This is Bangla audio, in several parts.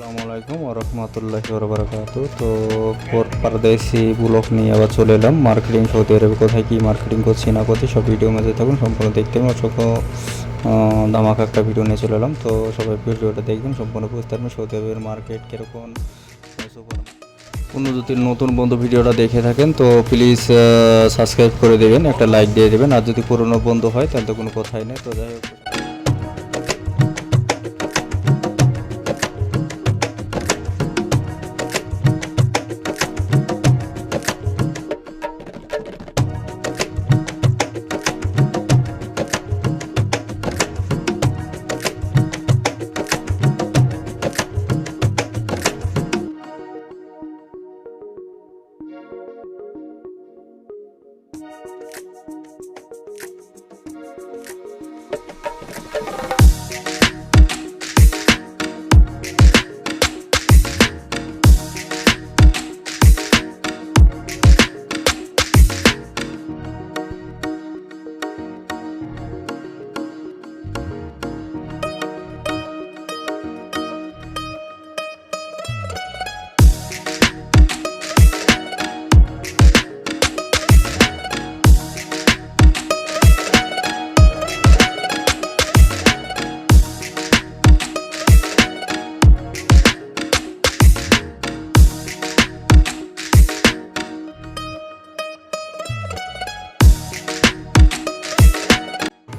আসসালামু আলাইকুম ওরহমতুল্লাহ বরকাত তো পর পারদেশি ব্লক নিয়ে আবার চলে এলাম। মার্কেটিং সৌদি আরবে কোথায়, কী মার্কেটিং করছি, না করছি, সব ভিডিও মাঝে থাকুন, সম্পূর্ণ দেখতে এবং অসংখ্য দামাক একটা ভিডিও নিয়ে চলে এলাম। তো সবাই ভিডিওটা দেখবেন, সম্পূর্ণ বুঝতে পারবেন সৌদি আরবের মার্কেট কীরকম কোনো যদি নতুন বন্ধু ভিডিওটা দেখে থাকেন, তো প্লিজ সাবস্ক্রাইব করে দেবেন, একটা লাইক দিয়ে দেবেন। আর যদি পুরনো বন্ধু হয়, তাহলে তো কোনো কথাই নেই। তো যাই হোক।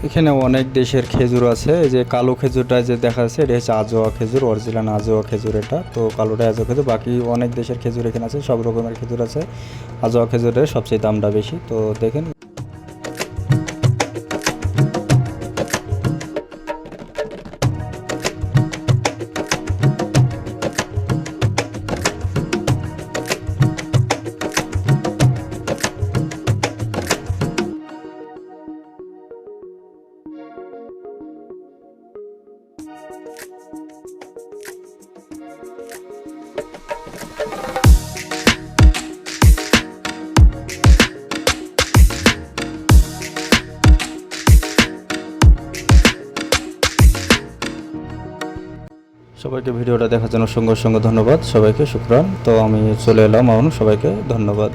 এখানে অনেক দেশের খেজুর আছে যে কালো খেজুরটা যে দেখা যাচ্ছে, এটা হচ্ছে আজোয়া খেজুর অরিজিনাল আজোয়া খেজুর এটা। তো কালোটা আজোয়া খেজুর, বাকি অনেক দেশের খেজুর এখানে আছে, সব রকমের খেজুর আছে। আজোয়া খেজুরের সবচেয়ে দামটা বেশি। তো দেখেন সবাইকে ভিডিওটা দেখার জন্য সঙ্গে সঙ্গে ধন্যবাদ। সবাইকে শুক্রান। তো আমি চলে এলাম এখন সবাইকে ধন্যবাদ।